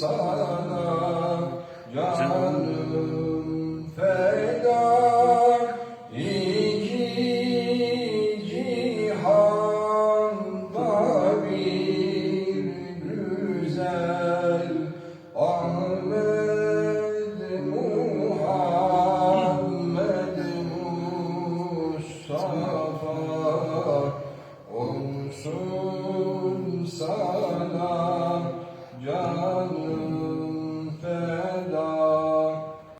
sana canım feda iki cihanda bir güzel Ahmet Muhammed Mustafa olsun sana